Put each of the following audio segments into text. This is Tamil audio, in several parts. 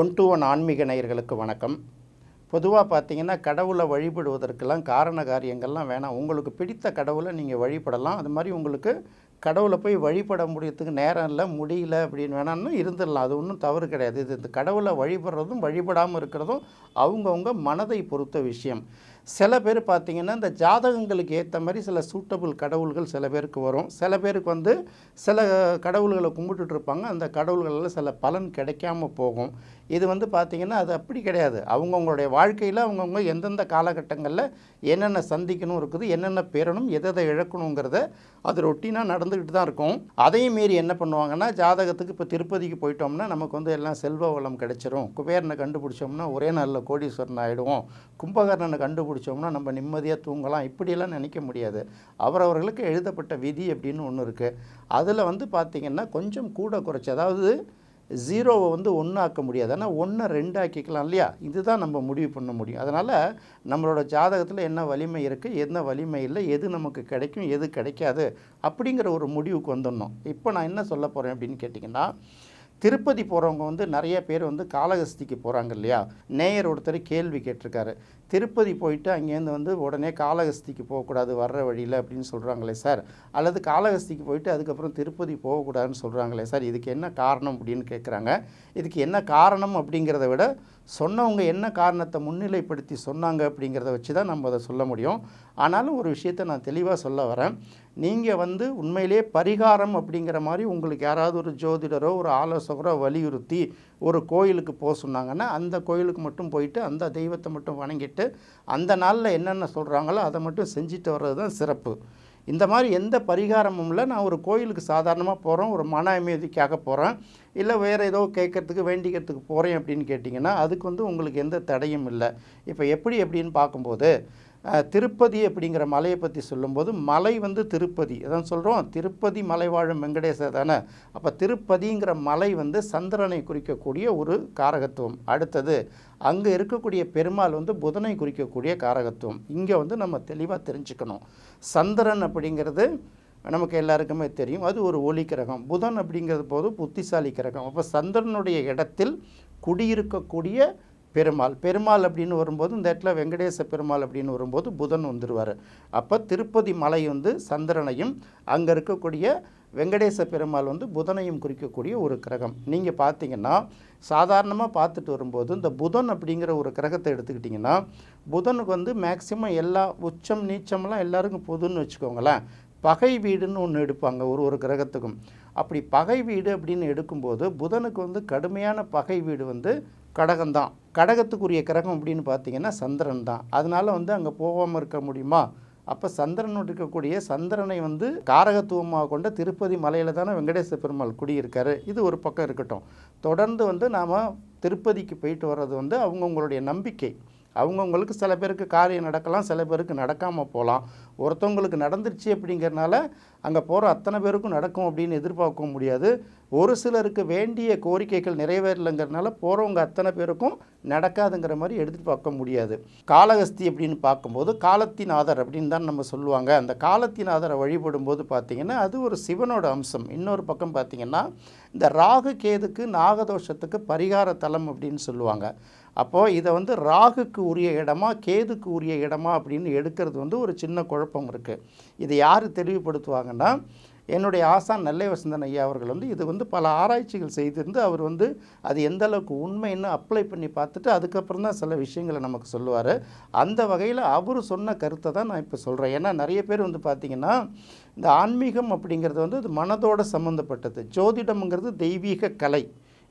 ஒன் டு ஒன் ஆன்மீக நேயர்களுக்கு வணக்கம். பொதுவாக பார்த்தீங்கன்னா கடவுளை வழிபடுவதற்கெல்லாம் காரண காரியங்கள்லாம் வேணாம். உங்களுக்கு பிடித்த கடவுளை நீங்கள் வழிபடலாம். அது மாதிரி உங்களுக்கு கடவுளை போய் வழிபட முடியறதுக்கு நேரம் இல்லை முடியல அப்படின்னு வேணாம்னு இருந்துடலாம். அது ஒன்றும் தவறு கிடையாது. இது இந்த கடவுளை வழிபடுறதும் வழிபடாமல் இருக்கிறதும் அவங்கவுங்க மனதை பொறுத்த விஷயம். சில பேர் பார்த்திங்கன்னா இந்த ஜாதகங்களுக்கு ஏற்ற மாதிரி சில சூட்டபிள் கடவுள்கள் சில பேருக்கு வரும். சில பேருக்கு வந்து சில கடவுள்களை கும்பிட்டுட்ருப்பாங்க அந்த கடவுள்களில் சில பலன் கிடைக்காம போகும். இது வந்து பார்த்திங்கன்னா அது அப்படி கிடையாது. அவங்கவுங்களுடைய வாழ்க்கையில் அவங்கவுங்க எந்தெந்த காலகட்டங்களில் என்னென்ன சந்திக்கணும் இருக்குது என்னென்ன பெறணும் எதை எதை இழக்கணுங்கிறத அது ரொட்டீனாக நடந்துக்கிட்டு தான் இருக்கும். அதையும் மீறி என்ன பண்ணுவாங்கன்னா ஜாதகத்துக்கு இப்போ திருப்பதிக்கு போயிட்டோம்னா நமக்கு வந்து எல்லாம் செல்வ வளம் கிடைச்சிரும். குபேரனை கண்டுபிடிச்சோம்னா ஒரே நாளில் கோடீஸ்வரன் ஆகிடுவோம் கும்பகர்ணனை கண்டுபிடிச்சோம்னா நம்ம நிம்மதியாக தூங்கலாம். இப்படியெல்லாம் நினைக்க முடியாது. அவரவர்களுக்கு எழுதப்பட்ட விதி அப்படின்னு ஒன்று இருக்குது அதில் வந்து பார்த்திங்கன்னா கொஞ்சம் கூட குறைச்சி அதாவது ஜீரோவை வந்து ஒன்று ஆக்க முடியாது. ஆனால் ஒன்றை ரெண்டு ஆக்கிக்கலாம் இல்லையா? இதுதான் நம்ம முடிவு பண்ண முடியும். அதனால் நம்மளோட ஜாதகத்தில் என்ன வலிமை இருக்குது என்ன வலிமை இல்லை எது நமக்கு கிடைக்கும் எது கிடைக்காது அப்படிங்கிற ஒரு முடிவுக்கு வந்துடணும். இப்போ நான் என்ன சொல்ல போகிறேன் அப்படின்னு கேட்டிங்கன்னா திருப்பதி போகிறவங்க வந்து நிறைய பேர் வந்து காளகஸ்திக்கு போகிறாங்க இல்லையா? நேயர் ஒருத்தர் கேள்வி கேட்டிருக்காரு. திருப்பதி போயிட்டு அங்கேருந்து வந்து உடனே காளகஸ்திக்கு போகக்கூடாது வர்ற வழியில் அப்படின்னு சொல்கிறாங்களே சார். அல்லது காளகஸ்திக்கு போயிட்டு அதுக்கப்புறம் திருப்பதி போகக்கூடாதுன்னு சொல்கிறாங்களே சார். இதுக்கு என்ன காரணம் அப்படின்னு கேட்குறாங்க. இதுக்கு என்ன காரணம் அப்படிங்கிறத விட சொன்னவங்க என்ன காரணத்தை முன்னிலைப்படுத்தி சொன்னாங்க அப்படிங்கிறத வச்சு தான் நம்ம அதை சொல்ல முடியும். ஆனாலும் ஒரு விஷயத்தை நான் தெளிவாக சொல்ல வரேன். நீங்கள் வந்து உண்மையிலேயே பரிகாரம் அப்படிங்கிற மாதிரி உங்களுக்கு யாராவது ஒரு ஜோதிடரோ ஒரு ஆலோசகரோ வலியுறுத்தி ஒரு கோயிலுக்கு போக சொன்னாங்கன்னா அந்த கோயிலுக்கு மட்டும் போயிட்டு அந்த தெய்வத்தை மட்டும் வணங்கிட்டு அந்த நாளில் என்னென்ன சொல்கிறாங்களோ அதை மட்டும் செஞ்சுட்டு வர்றது தான் சிறப்பு. இந்த மாதிரி எந்த பரிகாரமும் இல்லை. நான் ஒரு கோயிலுக்கு சாதாரணமாக போகிறோம் ஒரு மன அமைதிக்காக போகிறேன் இல்லை வேறு ஏதோ கேட்கறதுக்கு வேண்டிக்கிறதுக்கு போகிறேன் அப்படின்னு கேட்டிங்கன்னா அதுக்கு வந்து உங்களுக்கு எந்த தடையும் இல்லை. இப்போ எப்படி எப்படின்னு பார்க்கும்போது திருப்பதி அப்படிங்கிற மலையை பற்றி சொல்லும்போது மலை வந்து திருப்பதி. அதான் சொல்கிறோம் திருப்பதி மலை வாழும் வெங்கடேச தானே. அப்போ திருப்பதிங்கிற மலை வந்து சந்திரனை குறிக்கக்கூடிய ஒரு காரகத்துவம். அடுத்தது அங்கே இருக்கக்கூடிய பெருமாள் வந்து புதனை குறிக்கக்கூடிய காரகத்துவம். இங்கே வந்து நம்ம தெளிவாக தெரிஞ்சுக்கணும். சந்திரன் அப்படிங்கிறது நமக்கு எல்லாருக்குமே தெரியும். அது ஒரு ஒளி கிரகம். புதன் அப்படிங்கிறது போது புத்திசாலி கிரகம். அப்போ சந்திரனுடைய இடத்தில் குடியிருக்கக்கூடிய பெருமாள். பெருமாள் அப்படின்னு வரும்போது இந்த இடத்துல வெங்கடேச பெருமாள் அப்படின்னு வரும்போது புதன் வந்துடுவார் அப்போ திருப்பதி மலை வந்து சந்திரனையும் அங்கே இருக்கக்கூடிய வெங்கடேச பெருமாள் வந்து புதனையும் குறிக்கக்கூடிய ஒரு கிரகம். நீங்கள் பார்த்தீங்கன்னா சாதாரணமாக பார்த்துட்டு வரும்போது இந்த புதன் அப்படிங்கிற ஒரு கிரகத்தை எடுத்துக்கிட்டிங்கன்னா புதனுக்கு வந்து மேக்சிமம் எல்லா உச்சம் நீச்சம்லாம் எல்லாருக்கும் புதுன்னு வச்சுக்கோங்களேன். பகை வீடுன்னு ஒன்று எடுப்பாங்க ஒரு ஒரு கிரகத்துக்கும். அப்படி பகை வீடு அப்படின்னு எடுக்கும்போது புதனுக்கு வந்து கடுமையான பகை வீடு வந்து கடகம்தான். கடகத்துக்குரிய கிரகம் அப்படின்னு பார்த்தீங்கன்னா சந்திரன் தான் அதனால வந்து அங்கே போகாமல் இருக்க முடியுமா? அப்போ சந்திரன் இருக்கக்கூடிய சந்திரனை வந்து காரகத்துவமாக கொண்ட திருப்பதி மலையில் தானே வெங்கடேச பெருமாள் குடியிருக்காரு. இது ஒரு பக்கம் இருக்கட்டும். தொடர்ந்து வந்து நாம் திருப்பதிக்கு போயிட்டு வர்றது வந்து அவங்கவுங்களுடைய நம்பிக்கை. அவங்கவுங்களுக்கு சில பேருக்கு காரியம் நடக்கலாம் சில பேருக்கு நடக்காமல் போகலாம். ஒருத்தவங்களுக்கு நடந்துருச்சு அப்படிங்கிறனால அங்கே போகிற அத்தனை பேருக்கும் நடக்கும் அப்படின்னு எதிர்பார்க்க முடியாது. ஒரு சிலருக்கு வேண்டிய கோரிக்கைகள் நிறைவேறலைங்கிறனால போகிறவங்க அத்தனை பேருக்கும் நடக்காதுங்கிற மாதிரி எதிர்பார்க்க முடியாது. காலகஸ்தி அப்படின்னு பார்க்கும்போது காலத்தினாதர் அப்படின்னு தான் நம்ம சொல்லுவாங்க. அந்த காலத்தினாதரை வழிபடும்போது பார்த்திங்கன்னா அது ஒரு சிவனோட அம்சம். இன்னொரு பக்கம் பார்த்திங்கன்னா இந்த ராகு கேதுக்கு நாகதோஷத்துக்கு பரிகார தலம் அப்படின்னு சொல்லுவாங்க. அப்போது இதை வந்து ராகுக்கு உரிய இடமா கேதுக்கு உரிய இடமா அப்படின்னு எடுக்கிறது வந்து ஒரு சின்ன குழப்பம். இருக்குது இதை யார் தெளிவுபடுத்துவாங்கன்னா என்னுடைய ஆசான் நெல்லை வசந்தன் ஐயா அவர்கள் வந்து இது வந்து பல ஆராய்ச்சிகள் செய்திருந்து அவர் வந்து அது எந்த அளவுக்கு உண்மைன்னு அப்ளை பண்ணி பார்த்துட்டு அதுக்கப்புறம் தான் சில விஷயங்களை நமக்கு சொல்லுவார். அந்த வகையில் அவர் சொன்ன கருத்தை தான் நான் இப்போ சொல்கிறேன் ஏன்னா நிறைய பேர் வந்து பார்த்திங்கன்னா இந்த ஆன்மீகம் அப்படிங்கிறது வந்து அது மனதோட சம்மந்தப்பட்டது ஜோதிடம்ங்கிறது தெய்வீக கலை.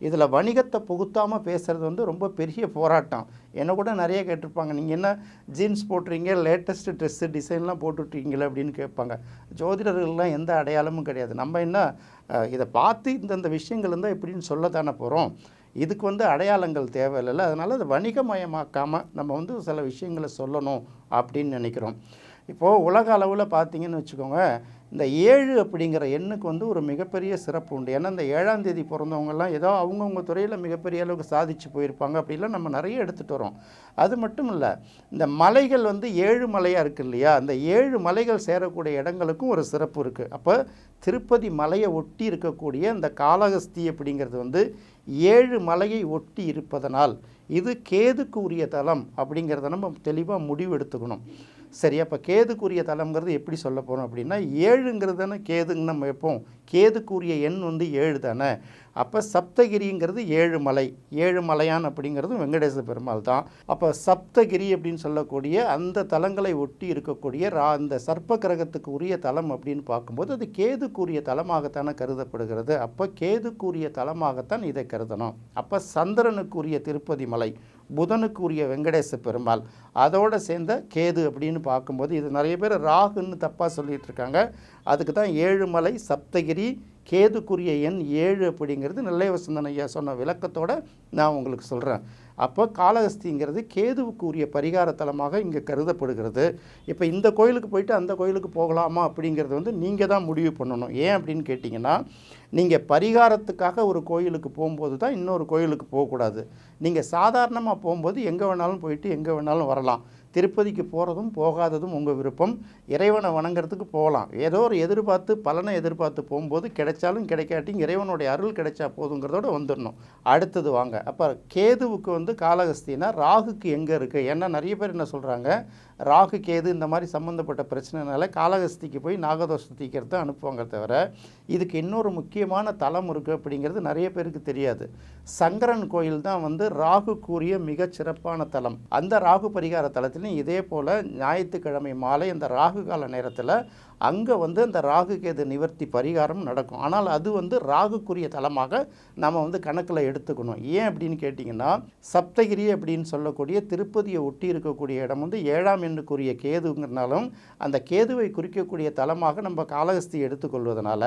இதில் வணிகத்தை புகுத்தாமல் பேசுகிறது வந்து ரொம்ப பெரிய போராட்டம். என்னை கூட நிறைய கேட்டிருப்பாங்க. நீங்கள் என்ன ஜீன்ஸ் போட்டுறீங்க? லேட்டஸ்ட்டு ட்ரெஸ்ஸு டிசைன்லாம் போட்டுட்ருக்கீங்களே அப்படின்னு கேட்பாங்க. ஜோதிடர்கள்லாம் எந்த அடையாளமும் கிடையாது. நம்ம என்ன இதை பார்த்து இந்தந்த விஷயங்கள் இருந்தால் எப்படின்னு சொல்ல தானே போகிறோம் இதுக்கு வந்து அடையாளங்கள் தேவையில்லை. அதனால் அதை வணிகமயமாக்காமல் நம்ம வந்து சில விஷயங்களை சொல்லணும் அப்படின்னு நினைக்கிறோம். இப்போது உலக அளவில் பார்த்தீங்கன்னு வச்சுக்கோங்க இந்த ஏழு அப்படிங்கிற எண்ணுக்கு வந்து ஒரு மிகப்பெரிய சிறப்பு உண்டு. ஏன்னா இந்த ஏழாம் தேதி பிறந்தவங்கெல்லாம் ஏதோ அவங்கவுங்க துறையில் மிகப்பெரிய அளவுக்கு சாதிச்சு போயிருப்பாங்க அப்படிலாம் நம்ம நிறைய எடுத்துகிட்டு வரோம். அது மட்டும் இல்லை இந்த மலைகள் வந்து ஏழு மலையாக இருக்குது இல்லையா? அந்த ஏழு மலைகள் சேரக்கூடிய இடங்களுக்கும் ஒரு சிறப்பு இருக்குது அப்போ திருப்பதி மலையை ஒட்டி இருக்கக்கூடிய இந்த காளகஸ்தி அப்படிங்கிறது வந்து ஏழு மலையை ஒட்டி இருப்பதனால் இது கேதுக்கு உரிய தலம் அப்படிங்கிறத நம்ம தெளிவாக முடிவு எடுத்துக்கணும். சரி அப்போ கேதுக்குரிய தலம்ங்கிறது எப்படி சொல்ல போகிறோம் அப்படின்னா ஏழுங்கிறது தானே கேதுங்க நம்ம வைப்போம். கேதுக்குரிய எண் வந்து ஏழு தானே. அப்போ சப்தகிரிங்கிறது ஏழு மலை ஏழு மலையான் அப்படிங்கிறது வெங்கடேச பெருமாள் தான். அப்போ சப்தகிரி அப்படின்னு சொல்லக்கூடிய அந்த தலங்களை ஒட்டி இருக்கக்கூடிய ரா அந்த சர்ப்ப கிரகத்துக்கு உரிய தலம் அப்படின்னு பார்க்கும்போது அது கேதுக்குரிய தலமாகத்தானே கருதப்படுகிறது. அப்போ கேதுக்குரிய தலமாகத்தான் இதை கருதணும். அப்போ சந்திரனுக்குரிய திருப்பதி மலை புதனுக்குரிய வெங்கடேச பெருமாள் அதோடு சேர்ந்த கேது அப்படின்னு பார்க்கும்போது இது நிறைய பேர் ராகுன்னு தப்பாக சொல்லிகிட்டு இருக்காங்க. அதுக்கு தான் ஏழுமலை சப்தகிரி கேதுக்குரிய எண் ஏழு அப்படிங்கிறது நெல்லை வசந்தன் ஐயா சொன்ன விளக்கத்தோடு நான் உங்களுக்கு சொல்கிறேன் அப்போ காளஹஸ்திங்கிறது கேதுவுக்குரிய பரிகார தலமாக இங்கே கருதப்படுகிறது. இப்போ இந்த கோயிலுக்கு போயிட்டு அந்த கோயிலுக்கு போகலாமா அப்படிங்கிறது வந்து நீங்கள் தான் முடிவு பண்ணணும். ஏன் அப்படின்னு கேட்டிங்கன்னா நீங்கள் பரிகாரத்துக்காக ஒரு கோயிலுக்கு போகும்போது தான் இன்னொரு கோயிலுக்கு போகக்கூடாது. நீங்கள் சாதாரணமாக போகும்போது எங்கே வேணாலும் போயிட்டு எங்கே வேணாலும் வரலாம். திருப்பதிக்கு போகிறதும் போகாததும் உங்கள் விருப்பம். இறைவனை வணங்குறதுக்கு போகலாம். ஏதோ ஒரு எதிர்பார்த்து பலனை எதிர்பார்த்து போகும்போது கிடைச்சாலும் கிடைக்காட்டியும் இறைவனுடைய அருள் கிடைச்சா போதுங்கிறதோட வந்துடணும் அடுத்தது வாங்க. அப்போ கேதுவுக்கு வந்து காலகஸ்தினா ராகுக்கு எங்கே இருக்குது ஏன்னா நிறைய பேர் என்ன சொல்கிறாங்க ராகு கேது இந்த மாதிரி சம்மந்தப்பட்ட பிரச்சனைனால காலகஸ்திக்கு போய் நாகதோஷம் தீக்கிறது அனுப்புவாங்க தவிர இதுக்கு இன்னொரு முக்கியமான தலம் இருக்குது அப்படிங்கிறது நிறைய பேருக்கு தெரியாது. சங்கரன் கோயில் தான் வந்து ராகு கூறிய மிகச் சிறப்பான தலம் அந்த ராகு பரிகார தலத்திலையும் இதே போல் ஞாயிற்றுக்கிழமை மாலை அந்த ராகு கால நேரத்தில் அங்கே வந்து அந்த ராகு கேது நிவர்த்தி பரிகாரம் நடக்கும். ஆனால் அது வந்து ராகுக்குரிய தலமாக நம்ம வந்து கணக்கில் எடுத்துக்கணும். ஏன் அப்படின்னு கேட்டிங்கன்னா சப்தகிரி அப்படின்னு சொல்லக்கூடிய திருப்பதியை ஒட்டி இருக்கக்கூடிய இடம் வந்து ஏழாம் எண்ணுக்குரிய கேதுங்கிறனாலும் அந்த கேதுவை குறிக்கக்கூடிய தலமாக நம்ம காளஹஸ்தி எடுத்துக்கொள்வதனால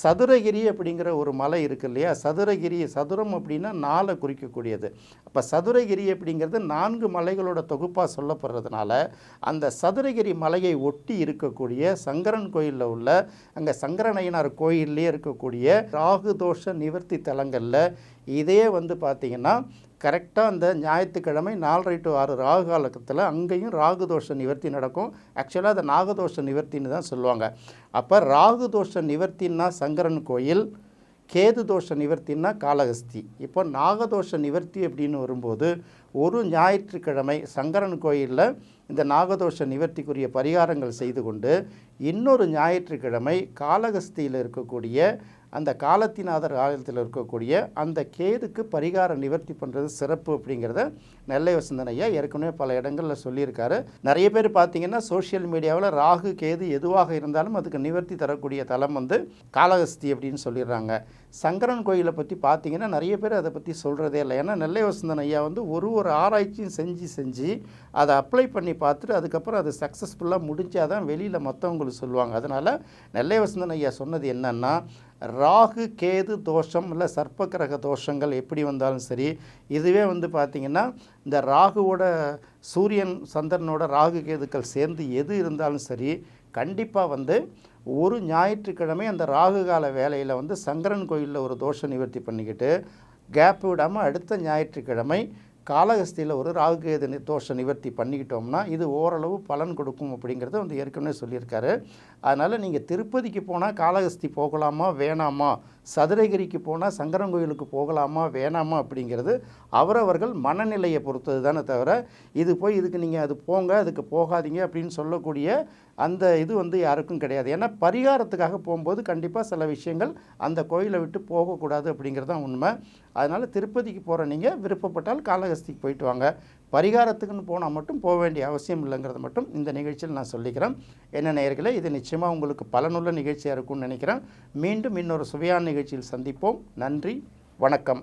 சதுரகிரி அப்படிங்கிற ஒரு மலை இருக்கு இல்லையா? சதுரகிரி சதுரம் அப்படின்னா நாளை குறிக்கக்கூடியது. அப்போ சதுரகிரி அப்படிங்கிறது நான்கு மலைகளோட தொகுப்பாக சொல்லப்படுறதுனால அந்த சதுரகிரி மலையை ஒட்டி இருக்கக்கூடிய சங்க சங்கரன் கோயிலில் உள்ள அங்கே சங்கரநயனார் கோயிலே இருக்கக்கூடிய ராகு தோஷ நிவர்த்தி தலங்களில் இதே வந்து பார்த்திங்கன்னா கரெக்டாக அந்த ஞாயிற்றுக்கிழமை நாலரை டு ஆறு ராகு காலத்தில் அங்கேயும் ராகு தோஷ நிவர்த்தி நடக்கும். ஆக்சுவலாக அதை நாகதோஷ நிவர்த்தின்னு தான் சொல்லுவாங்க. அப்போ ராகு தோஷ நிவர்த்தின்னா சங்கரன் கோயில் கேது தோஷ நிவர்த்தின்னா காளஹஸ்தி. இப்போ நாகதோஷ நிவர்த்தி அப்படின்னு வரும்போது ஒரு ஞாயிற்றுக்கிழமை சங்கரன் கோயிலில் இந்த நாகதோஷ நிவர்த்திக்குரிய பரிகாரங்கள் செய்து கொண்டு இன்னொரு ஞாயிற்றுக்கிழமை காளகஸ்தியில் இருக்கக்கூடிய அந்த காலத்தினாதர் ஆலயத்தில் இருக்கக்கூடிய அந்த கேதுக்கு பரிகார நிவர்த்தி பண்ணுறது சிறப்பு அப்படிங்கிறத நெல்லை வசந்தன் ஐயா ஏற்கனவே பல இடங்களில் சொல்லியிருக்காரு. நிறைய பேர் பார்த்தீங்கன்னா சோஷியல் மீடியாவில் ராகு கேது எதுவாக இருந்தாலும் அதுக்கு நிவர்த்தி தரக்கூடிய தலம் வந்து காளஹஸ்தி அப்படின்னு சொல்லிடுறாங்க. சங்கரன் கோயிலை பற்றி பார்த்தீங்கன்னா நிறைய பேர் அதை பற்றி சொல்கிறதே இல்லை. ஏன்னா நெல்லை வசந்தன் ஐயா வந்து ஒரு ஒரு ஆராய்ச்சியும் செஞ்சு செஞ்சு அதை அப்ளை பண்ணி பார்த்துட்டு அதுக்கப்புறம் அது சக்ஸஸ்ஃபுல்லாக முடிஞ்சால் தான் வெளியில் மற்றவங்களுக்கு சொல்லுவாங்க. அதனால் நெல்லை வசந்தன் ஐயா சொன்னது என்னன்னா ராகு கேது தோஷம் இல்லை சர்ப்பக்கிரக தோஷங்கள் எப்படி வந்தாலும் சரி இதுவே வந்து பார்த்திங்கன்னா இந்த ராகுவோட சூரியன் சந்திரனோட ராகு கேதுக்கள் சேர்ந்து எது இருந்தாலும் சரி கண்டிப்பாக வந்து ஒரு ஞாயிற்றுக்கிழமை அந்த ராகு கால வேலையில் வந்து சங்கரன் கோயிலில் ஒரு தோஷ நிவர்த்தி பண்ணிக்கிட்டு கேப் விடாமல் அடுத்த ஞாயிற்றுக்கிழமை காளகஸ்தியில் ஒரு ராகுகேது தோஷ நிவர்த்தி பண்ணிக்கிட்டோம்னா இது ஓரளவு பலன் கொடுக்கும் அப்படிங்கிறத வந்து ஏற்கனவே சொல்லியிருக்காரு. அதனால் நீங்கள் திருப்பதிக்கு போனால் காளகஸ்தி போகலாமா வேணாமா? சதுரகிரிக்கு போனால் சங்கரன் கோயிலுக்கு போகலாமா வேணாமா அப்படிங்கிறது அவரவர்கள் மனநிலையை பொறுத்தது தானே தவிர இது போய் இதுக்கு நீங்கள் அது போங்க அதுக்கு போகாதீங்க அப்படின்னு சொல்லக்கூடிய அந்த இது வந்து யாருக்கும் கிடையாது. ஏன்னா பரிகாரத்துக்காக போகும்போது கண்டிப்பாக சில விஷயங்கள் அந்த கோயிலை விட்டு போகக்கூடாது அப்படிங்கிறது தான் உண்மை. அதனால் திருப்பதிக்கு போகிற நீங்கள் விருப்பப்பட்டால் காளஹஸ்திக்கு போயிட்டு வாங்க. பரிகாரத்துக்குன்னு போனால் மட்டும் போக வேண்டிய அவசியம் இல்லைங்கிறத மட்டும் இந்த நிகழ்ச்சியில் நான் சொல்லிக்கிறேன். என்ன நேயர்களே இது நிச்சயமாக உங்களுக்கு பலனுள்ள நிகழ்ச்சியாக இருக்கும்னு நினைக்கிறேன். மீண்டும் இன்னொரு சுவையான நிகழ்ச்சியில் சந்திப்போம். நன்றி வணக்கம்.